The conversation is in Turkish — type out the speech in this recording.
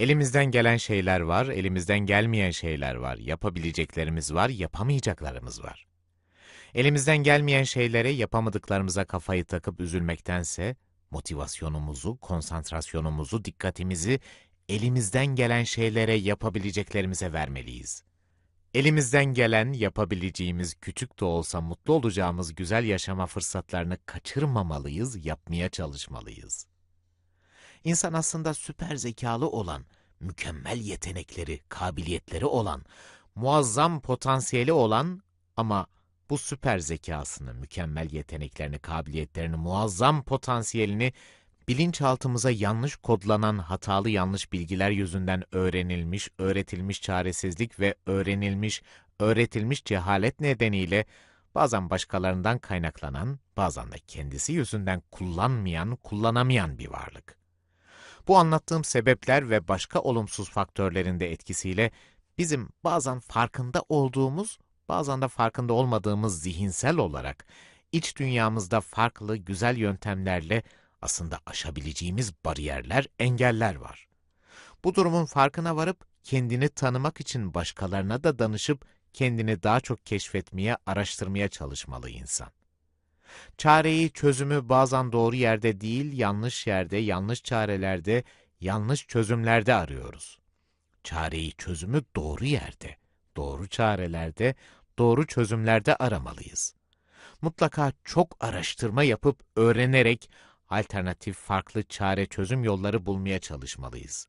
Elimizden gelen şeyler var, elimizden gelmeyen şeyler var. Yapabileceklerimiz var, yapamayacaklarımız var. Elimizden gelmeyen şeylere yapamadıklarımıza kafayı takıp üzülmektense, motivasyonumuzu, konsantrasyonumuzu, dikkatimizi elimizden gelen şeylere yapabileceklerimize vermeliyiz. Elimizden gelen, yapabileceğimiz, küçük de olsa mutlu olacağımız güzel yaşama fırsatlarını kaçırmamalıyız, yapmaya çalışmalıyız. İnsan aslında süper zekalı olan, mükemmel yetenekleri, kabiliyetleri olan, muazzam potansiyeli olan ama bu süper zekasını, mükemmel yeteneklerini, kabiliyetlerini, muazzam potansiyelini bilinçaltımıza yanlış kodlanan hatalı yanlış bilgiler yüzünden öğrenilmiş, öğretilmiş çaresizlik ve öğrenilmiş, öğretilmiş cehalet nedeniyle bazen başkalarından kaynaklanan, bazen de kendisi yüzünden kullanmayan, kullanamayan bir varlık. Bu anlattığım sebepler ve başka olumsuz faktörlerin de etkisiyle bizim bazen farkında olduğumuz, bazen de farkında olmadığımız zihinsel olarak iç dünyamızda farklı güzel yöntemlerle aslında aşabileceğimiz bariyerler, engeller var. Bu durumun farkına varıp kendini tanımak için başkalarına da danışıp kendini daha çok keşfetmeye, araştırmaya çalışmalı insan. Çareyi, çözümü bazen doğru yerde değil, yanlış yerde, yanlış çarelerde, yanlış çözümlerde arıyoruz. Çareyi, çözümü doğru yerde, doğru çarelerde, doğru çözümlerde aramalıyız. Mutlaka çok araştırma yapıp öğrenerek alternatif farklı çare çözüm yolları bulmaya çalışmalıyız.